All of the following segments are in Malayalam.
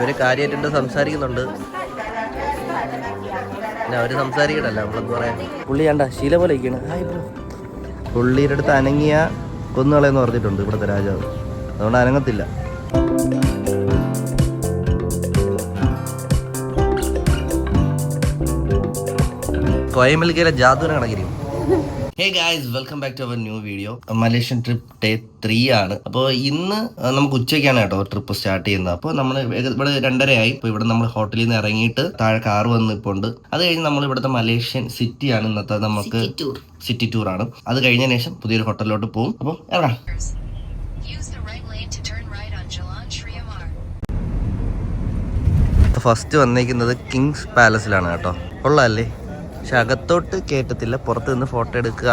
ഇവർ കാര്യമായിട്ട് സംസാരിക്കുന്നുണ്ട്. പിന്നെ അവർ സംസാരിക്കണല്ല നമ്മളെന്ത് പറയാ? പുള്ളി കണ്ട ശീല പോലെ ഇരിക്കണ് പുള്ളിയുടെ അടുത്ത് അനങ്ങിയ കൊന്നുകളെന്ന് പറഞ്ഞിട്ടുണ്ട് ഇവിടുത്തെ രാജാവ്. അതുകൊണ്ട് അനങ്ങത്തില്ല. കോയമ്പലിക്കയിലെ ജാതുവിനെ കണക്കിരിക്കും. Hey guys welcome back to our new video Malaysian trip day three ആണ്. അപ്പോൾ ഇന്ന് നമുക്ക് ഉച്ചയ്ക്കാണ് കേട്ടോ ട്രിപ്പ് സ്റ്റാർട്ട് ചെയ്യുന്നത്. അപ്പോൾ നമ്മൾ ഇവിടെ രണ്ടരയായി. ഇപ്പോൾ ഇവിടെ നമ്മൾ ഹോട്ടലിൽ നിന്ന് ഇറങ്ങിയിട്ട് താഴെ കാർ വന്ന് ഇപ്പോൾ ഉണ്ട് അത് കഴിഞ്ഞ് നമ്മൾ ഇവിടുത്തെ മലേഷ്യൻ സിറ്റി ആണ് ഇന്നത്തെ നമുക്ക് സിറ്റി ടൂർ ആണ്. അത് കഴിഞ്ഞ ശേഷം പുതിയൊരു ഹോട്ടലിലോട്ട് പോകും അപ്പോൾ Triamar. ഫസ്റ്റ് വന്നേക്കുന്നത് കിങ്സ് പാലസിലാണ് കേട്ടോ. കൊള്ളാല്ലേ? പക്ഷെ അകത്തോട്ട് കേട്ടത്തില്ല പുറത്ത് നിന്ന് ഫോട്ടോ എടുക്കുക.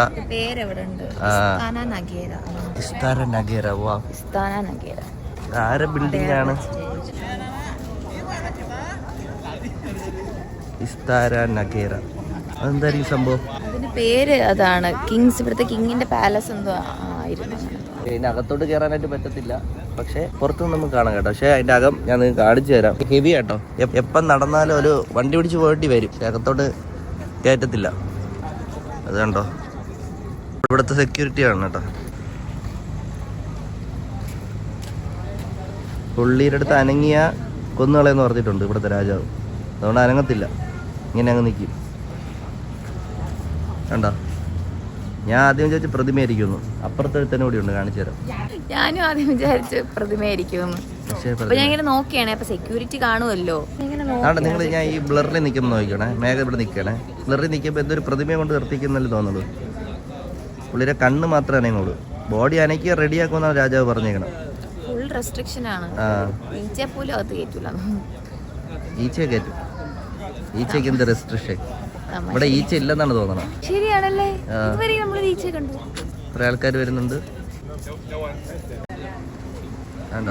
Istana Negara. വാ. ആരെ ബിൽഡിംഗ് ആണ് ഇസ്താര നഗേര. അതെന്തായിരിക്കും സംഭവം? അതിന്റെ പേര് അതാണ്. കിങ്സ് ഇവിടുത്തെ കിങ്ങിന്റെ പാലസ് എന്തോ ആയിരുന്നു. ഇതിനകത്തോട്ട് അകത്തോട്ട് കയറാനായിട്ട് പറ്റത്തില്ല. പക്ഷെ പുറത്തുനിന്ന് നമുക്ക് കാണാം കേട്ടോ. പക്ഷെ അതിന്റെ അകം ഞാൻ കാണിച്ചു തരാം. ഹെവി കേട്ടോ എപ്പം നടന്നാലും ഒരു വണ്ടി പിടിച്ച് പോയിട്ട് വരും. അകത്തോട്ട് കയറ്റത്തില്ല. അത് കണ്ടോ? ഇവിടുത്തെ സെക്യൂരിറ്റി ആണ് കേട്ടോ. പുള്ളിയുടെ അടുത്ത് അനങ്ങിയ കൊന്നുകളയെന്ന് പറഞ്ഞിട്ടുണ്ട് ഇവിടുത്തെ രാജാവ്. അതുകൊണ്ട് അനങ്ങത്തില്ല. ഇങ്ങനെ അങ്ങ് നിൽക്കും കണ്ടോ? ഞാൻ ആദ്യം വിചാരിച്ച് പ്രതിമയായിരിക്കുന്നു അപ്പുറത്തെ തന്നെ കൂടി ഉണ്ട് കാണിച്ചു തരാം. ഞാനും ആദ്യം വിചാരിച്ച് പ്രതിമയായിരിക്കുന്നു പക്ഷേ അപ്പൊ ഞാൻ ഇങ്ങനെ നോക്കിയാണേ അപ്പൊ സെക്യൂരിറ്റി കാണുമല്ലോ. ആണ് നിങ്ങൾ ഞാൻ ഈ ബ്ലറിൽ നിൽക്കുമ്പോൾ നോക്കണേ മേഘ ഇവിടെ നിൽക്കണേ ബ്ലറിൽ നിൽക്കുമ്പോൾ എന്തൊരു പ്രതിമയെ കൊണ്ട് നിർത്തിക്കുന്നല്ലേ തോന്നുള്ളൂ പുള്ളിയുടെ കണ്ണ് മാത്രമേ അനങ്ങുള്ളൂ. ബോഡി അനക്കി റെഡിയാക്കുമെന്നാണ് രാജാവ് പറഞ്ഞേക്കണം ഫുൾ റെസ്ട്രിക്ഷൻ ആണ്. ആ. ഈച്ചയെ പോലും അകത്ത് കയറ്റൂല. ഈച്ചയെ കയറ്റും. ഈച്ചയ്ക്ക് എന്ത് റെസ്ട്രിക്ഷൻ ഇവിടെ ഈച്ച ഇല്ലെന്നാണ് തോന്നണം ശരിയാണല്ലേ. ഇതുവരെ നമ്മൾ ഈച്ചയെ കണ്ടു. കുറേ ആൾക്കാർ വരുന്നുണ്ട്. വേണ്ട.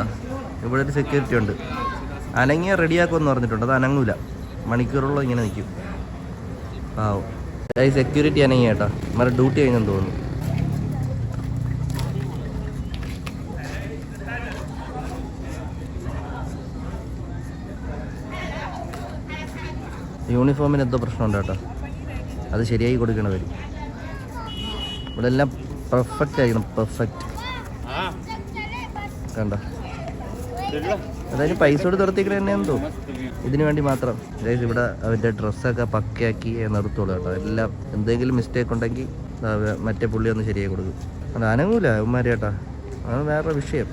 ഇവിടെ ഒരു സെക്യൂരിറ്റി ഉണ്ട്. അനങ്ങിയ റെഡിയാക്കുമെന്ന് പറഞ്ഞിട്ടുണ്ട്. അത് അനങ്ങൂല. മണിക്കൂറുള്ള ഇങ്ങനെ നിൽക്കും ആ ഈ സെക്യൂരിറ്റി അനങ്ങിയ കേട്ടോ. മറ്റേ ഡ്യൂട്ടി കഴിഞ്ഞെന്ന് തോന്നുന്നു. യൂണിഫോമിന് എന്തോ പ്രശ്നമുണ്ട് കേട്ടോ. അത് ശരിയായി കൊടുക്കണം വരും. ഇവിടെ എല്ലാം പെർഫെക്റ്റ് ആയിരിക്കണം. പെർഫെക്റ്റ് കണ്ട? അതായത് പൈസ കൊടുത്ത് നിർത്തിക്കണ തന്നെയാന്ന് തോന്നുന്നു ഇതിനു വേണ്ടി മാത്രം. അതായത് ഇവിടെ അവരുടെ ഡ്രസ്സൊക്കെ പക്കയാക്കി നിർത്തുള്ളൂ കേട്ടോ. എല്ലാം എന്തെങ്കിലും മിസ്റ്റേക്ക് ഉണ്ടെങ്കിൽ മറ്റേ പുള്ളി ഒന്ന് ശരിയായി കൊടുക്കും. അത് അനങ്ങൂല ഉമ്മാരി കേട്ടോ. അത് വേറെ വിഷയം.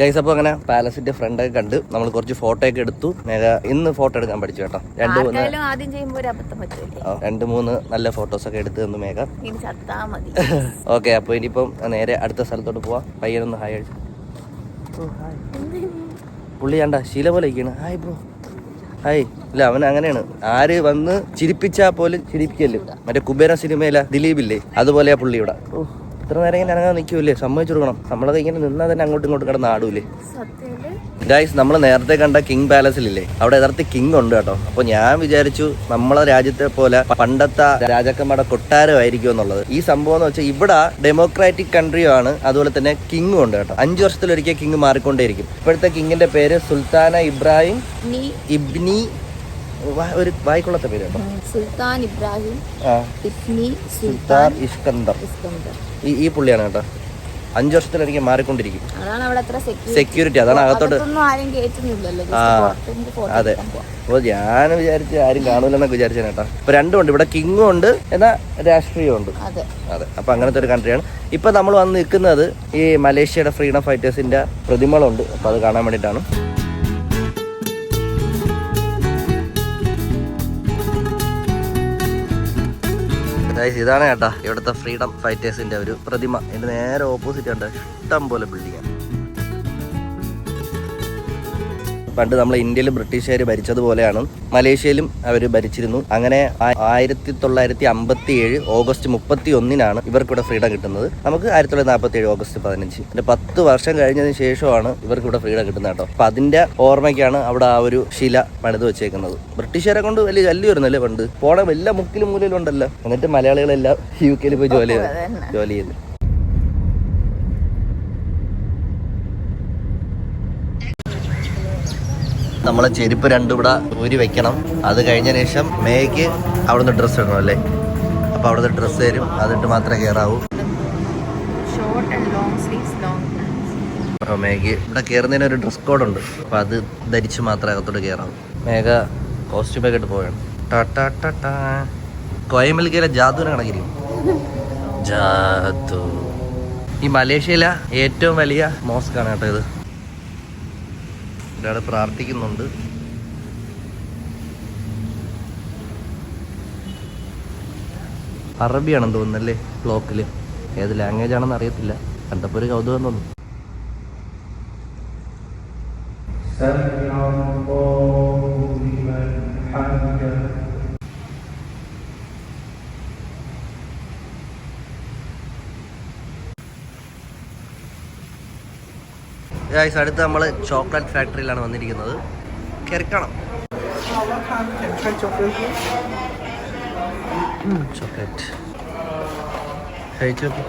ഗൈസ് അപ്പോൾ അങ്ങനെ പാലസിന്റെ ഫ്രണ്ട് ഒക്കെ കണ്ട് നമ്മൾ കുറച്ച് ഫോട്ടോ ഒക്കെ എടുത്തു. മേഘ ഇന്ന് ഫോട്ടോ എടുക്കാൻ പഠിച്ചു കേട്ടോ. രണ്ട് മൂന്ന് രണ്ട് മൂന്ന് നല്ല ഫോട്ടോസ് ഒക്കെ എടുത്തു തന്നു മേഘ. ഓക്കെ അപ്പോൾ ഇനിയിപ്പം നേരെ അടുത്ത സ്ഥലത്തോട്ട് പോവാം. പയ്യനൊന്ന് ഹായ് അടിച്ചു. പുള്ളി കണ്ട ശീല പോലെ ഇരിക്കണ് ഹായ് ബ്രോ ഹായ് ഇല്ല അവൻ അങ്ങനെയാണ്. ആര് വന്ന് ചിരിപ്പിച്ചാ പോലും ചിരിപ്പിക്കല്ലോ മറ്റേ കുബേര സിനിമയിലെ ദിലീപില്ലേ? അതുപോലെയാ പുള്ളി ഇവിടെ. ഓ ഇത്ര നേരം ഇങ്ങനെ ഇറങ്ങാൻ നിൽക്കൂലേ സമ്മതിച്ചു കൊടുക്കണം. നമ്മളൊക്കെ ഇങ്ങനെ നിന്നാൽ തന്നെ അങ്ങോട്ടും ഇങ്ങോട്ടും കിടന്ന് ആടൂലേ ഗായ്സ് ഗൈസ് നമ്മൾ നേരത്തെ കണ്ട കിങ് പാലസിലില്ലേ അവിടെ യഥാർത്ഥ കിങ് ഉണ്ട് കേട്ടോ. അപ്പൊ ഞാൻ വിചാരിച്ചു നമ്മളെ രാജ്യത്തെ പോലെ പണ്ടത്തെ രാജാക്കന്മാരുടെ കൊട്ടാരമായിരിക്കും എന്നുള്ളത്. ഈ സംഭവം എന്ന് വെച്ചാൽ ഇവിടെ ഡെമോക്രാറ്റിക് കൺട്രിയും ആണ്. അതുപോലെ തന്നെ കിങ്ങും ഉണ്ട് കേട്ടോ. അഞ്ചു വർഷത്തിലൊരിക്കൽ കിങ് മാറിക്കൊണ്ടേയിരിക്കും. ഇപ്പോഴത്തെ കിങ്ങിന്റെ പേര് സുൽത്താന ഇബ്രാഹിം ഇബ്നി ഒരു വായിക്കൊള്ളത്തെ പേര് കേട്ടോ. Sultan Ibrahim Sultan Iskandar. Iskandar. ഈ ഈ പുള്ളിയാണ് കേട്ടോ. അഞ്ചു വർഷത്തിലൊരിക്കൽ മാറിക്കൊണ്ടിരിക്കും. അതാണ് അവിടെ അത്ര സെക്യൂരിറ്റി അതാണ് അകത്തോട്ട് അതെ. അപ്പൊ. അപ്പോൾ ഞാൻ വിചാരിച്ച് ആരും കാണൂലെന്നൊക്കെ വിചാരിച്ചു കേട്ടോ. ഇപ്പൊ രണ്ടുമുണ്ട് ഇവിടെ കിങ്ങും ഉണ്ട് എന്നാ രാഷ്ട്രീയവും ഉണ്ട്. അതെ. അതെ. അപ്പൊ അങ്ങനത്തെ ഒരു കൺട്രിയാണ് ഇപ്പൊ നമ്മൾ വന്ന് നിൽക്കുന്നത് ഈ മലേഷ്യയുടെ ഫ്രീഡം ഫൈറ്റേഴ്സിന്റെ പ്രതിമകളുണ്ട്. അപ്പൊ അത് കാണാൻ വേണ്ടിയിട്ടാണ്. Guys, ഇതാണ് കേട്ടോ ഇവിടുത്തെ ഫ്രീഡം ഫൈറ്റേഴ്സിന്റെ ഒരു പ്രതിമ. എന്റെ നേരെ ഓപ്പോസിറ്റ് ഉണ്ട് ഇഷ്ടം പോലെ ബിൽഡിംഗ് പണ്ട് നമ്മളെ ഇന്ത്യയിൽ ബ്രിട്ടീഷുകാർ ഭരിച്ചതുപോലെയാണ് മലേഷ്യയിലും അവർ ഭരിച്ചിരുന്നു. അങ്ങനെ ആയിരത്തി തൊള്ളായിരത്തി അമ്പത്തി ഏഴ് ഓഗസ്റ്റ് മുപ്പത്തി ഒന്നിനാണ് ഇവർക്കിവിടെ ഫ്രീഡം കിട്ടുന്നത്. നമുക്ക് ആയിരത്തി തൊള്ളായിരത്തി നാൽപ്പത്തി ഏഴ് ഓഗസ്റ്റ് പതിനഞ്ച്. പിന്നെ പത്ത് വർഷം കഴിഞ്ഞതിന് ശേഷമാണ് ഇവർക്കിവിടെ ഫ്രീഡം കിട്ടുന്നത് കേട്ടോ. അപ്പൊ അതിന്റെ ഓർമ്മയ്ക്കാണ് അവിടെ ആ ഒരു ശില പണിത് വെച്ചേക്കുന്നത്. ബ്രിട്ടീഷുകാരെ കൊണ്ട് വലിയ ജല്ലി വരുന്നല്ലേ പണ്ട്? പോണ എല്ലാ മുക്കിലും മൂലയിലും ഉണ്ടല്ലോ. എന്നിട്ട് മലയാളികളെല്ലാം യു കെയിൽ പോയി ജോലി. ജോലി ചെയ്ത്. നമ്മളെ ചെരുപ്പ് രണ്ടും ഇവിടെ ഊരി വെക്കണം. അത് കഴിഞ്ഞ ശേഷം മേയ്ക്ക് അവിടുന്ന് ഡ്രസ്സ് ഇടണം അല്ലേ? അപ്പോൾ അവിടുന്ന് ഡ്രസ്സ് തരും. അതിട്ട് മാത്രമേ കയറാവൂ അപ്പോൾ മേഘ ഇവിടെ കയറുന്നതിന് ഒരു ഡ്രസ് കോഡ് ഉണ്ട്. അപ്പോൾ അത് ധരിച്ച് മാത്രമേ അകത്തോട്ട് കയറാവൂ മേഘ കോസ്റ്റ്യൂമൊക്കെ ഇട്ട് പോവുകയാണ്. ടാ ടാ ടാ ടാ കോയമ്പലിക്കയിലെ ജാതുവിനെ കണക്കിരിക്കും. ജാതു. ഈ മലേഷ്യയിലെ ഏറ്റവും വലിയ മോസ്ക് ആണ് കേട്ടോ ഇത്. ഒരാൾ പ്രാർത്ഥിക്കുന്നുണ്ട്. അറബിയാണെന്ന് തോന്നുന്നല്ലേ ബ്ലോക്കിൽ ഏത് ലാംഗ്വേജ് ആണെന്ന് അറിയത്തില്ല. കണ്ടപ്പോൾ ഒരു കൗതുകം തോന്നുന്നു ഗൈസ് അടുത്ത് നമ്മൾ ചോക്ലേറ്റ് ഫാക്ടറിയിലാണ് വന്നിരിക്കുന്നത്. കിറക്കണം? ചോക്ലേറ്റ് കഴിച്ചു നോക്കി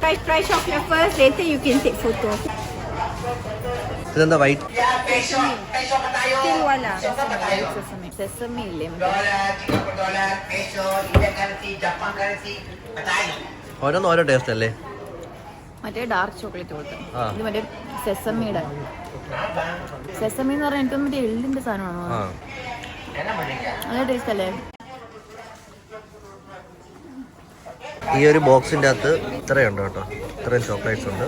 Try, try chocolate first, later you can take photo. ഇതെന്താ വൈറ്റ്. സെസമി ഇല്ലേ ഓരോന്ന് ഓരോ ടേസ്റ്റ് അല്ലേ? മറ്റേ ഡാർക്ക് ചോക്ലേറ്റ് കൊടുത്തു. ഇത് മറ്റേ സെസമിയുടെ സെസമി എന്ന് പറഞ്ഞാൽ എനിക്ക് മറ്റേ എള്ളിന്റെ സാധനമാണോ? നല്ല ടേസ്റ്റ് അല്ലേ? ഈ ഒരു ബോക്സിന്റെ അകത്ത് ഇത്രയുണ്ട് കേട്ടോ. ഇത്രയും ചോക്ലേറ്റ്സ് ഉണ്ട്.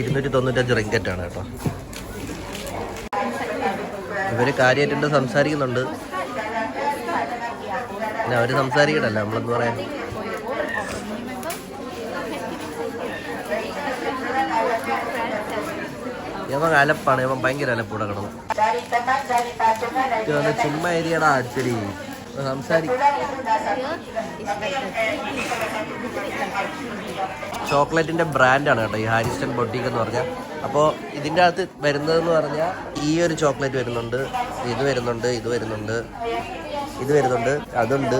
ഇരുന്നൂറ്റി തൊണ്ണൂറ്റഞ്ച് റിങ്കറ്റ് ആണ് കേട്ടോ. ഇവർ കാര്യമായിട്ടുണ്ട് സംസാരിക്കുന്നുണ്ട്. പിന്നെ അവർ സംസാരിക്കണല്ലോ നമ്മളെന്ന് പറയാം? ഇവൻ അലപ്പാണ് ഇവൻ ഭയങ്കര അലപ്പൂടെ കിടന്നു. ചുമ്മ ഏരിയടാ അച്ചടി സംസാരി ചോക്ലേറ്റിന്റെ ബ്രാൻഡാണ് കേട്ടോ ഈ ഹാരിസ്റ്റൺ ബൊട്ടീക്ക് എന്ന് പറഞ്ഞാൽ അപ്പോൾ ഇതിന്റെ അകത്ത് വരുന്നതെന്ന് പറഞ്ഞാൽ ഈ ഒരു ചോക്ലേറ്റ് വരുന്നുണ്ട് ഇത് വരുന്നുണ്ട് ഇത് വരുന്നുണ്ട്. ഇത് വരുന്നുണ്ട് അതുണ്ട്.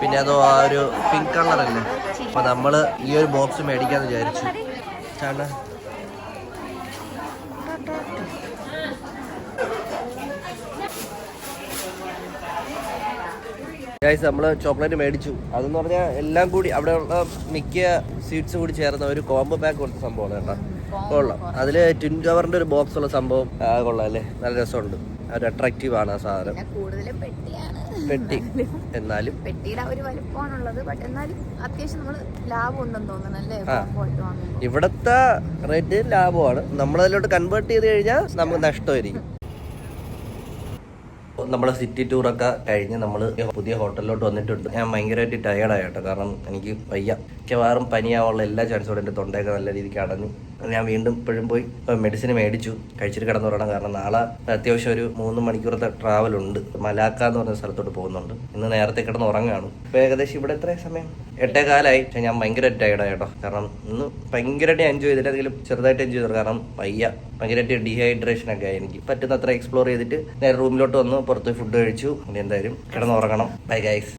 പിന്നെ അതോ ആ ഒരു പിങ്ക് കളറല്ലേ അപ്പോൾ നമ്മൾ ഈ ഒരു ബോക്സ് മേടിക്കാന്ന് വിചാരിച്ചു. ചാണ്ട നമ്മൾ ചോക്ലേറ്റ് മേടിച്ചു. അതെന്ന് പറഞ്ഞാൽ എല്ലാം കൂടി അവിടെയുള്ള മിക്ക സ്വീറ്റ്സ് കൂടി ചേർന്ന ഒരു കോംബോ പാക്ക് കൊടുത്ത സംഭവമാണ് കേട്ടോ. കൊള്ളാം. അതിൽ ട്വിൻ കവറിന്റെ ഒരു ബോക്സ് ഉള്ള സംഭവം. കൊള്ളാം അല്ലേ? നല്ല രസമുണ്ട്. ഒരു അട്രാക്റ്റീവ് ആണ് ആ സാധനം. കൂടുതലും പെട്ടിയാണ്. പെട്ടി. എന്നാലും. പെട്ടിയുടെ ഒരു വലിപ്പമാണുള്ളത്. ബട്ട് എന്നാലും അത്യാവശ്യം നമ്മൾ ലാഭം ഉണ്ടെന്ന് ഇവിടുത്തെ റേറ്റ് ലാഭമാണ്. നമ്മളതിലോട്ട് കൺവേർട്ട് ചെയ്ത് കഴിഞ്ഞാൽ നമുക്ക് നഷ്ടമായിരിക്കും. നമ്മുടെ സിറ്റി ടൂറൊക്കെ കഴിഞ്ഞ് നമ്മൾ പുതിയ ഹോട്ടലിലോട്ട് വന്നിട്ടുണ്ട്. ഞാൻ ഭയങ്കരമായിട്ട് ടയേർഡായി കേട്ടോ. കാരണം എനിക്ക് വയ്യ. മിക്കവാറും പനിയാവാനുള്ള എല്ലാ ചാൻസും എന്റെ തൊണ്ടയൊക്കെ നല്ല രീതിക്ക് അടഞ്ഞു. ഞാൻ വീണ്ടും ഇപ്പോഴും പോയി മെഡിസിൻ മേടിച്ചു. കഴിച്ചിട്ട് കിടന്നുറങ്ങണം കാരണം നാളെ അത്യാവശ്യം ഒരു മൂന്ന് മണിക്കൂറത്തെ ട്രാവൽ ഉണ്ട്. മലാക്ക എന്ന് പറഞ്ഞ സ്ഥലത്തോട്ട് പോകുന്നുണ്ട്. ഇന്ന് നേരത്തെ കിടന്ന് ഉറങ്ങാണ് ഇപ്പൊ ഏകദേശം ഇവിടെ എത്ര സമയം? എട്ടേ കാലായി. പക്ഷെ ഞാൻ ഭയങ്കര ടയർഡായി കേട്ടോ. കാരണം ഇന്ന് ഭയങ്കരമായിട്ട് എൻജോയ് ചെയ്തിട്ട് ചെയ്തിട്ടെങ്കിലും ചെറുതായിട്ട് എൻജോയ് ചെയ്തു കാരണം വയ്യ. ഭയങ്കരമായിട്ട് ഡീഹൈഡ്രേഷൻ ഒക്കെ ആയി എനിക്ക്. പറ്റുന്ന അത്ര എക്സ്പ്ലോർ ചെയ്തിട്ട് നേരെ റൂമിലോട്ട് വന്ന്. പുറത്ത് ഫുഡ് കഴിച്ചു. ഇനി എന്തായാലും കിടന്നുറങ്ങണം. Bye guys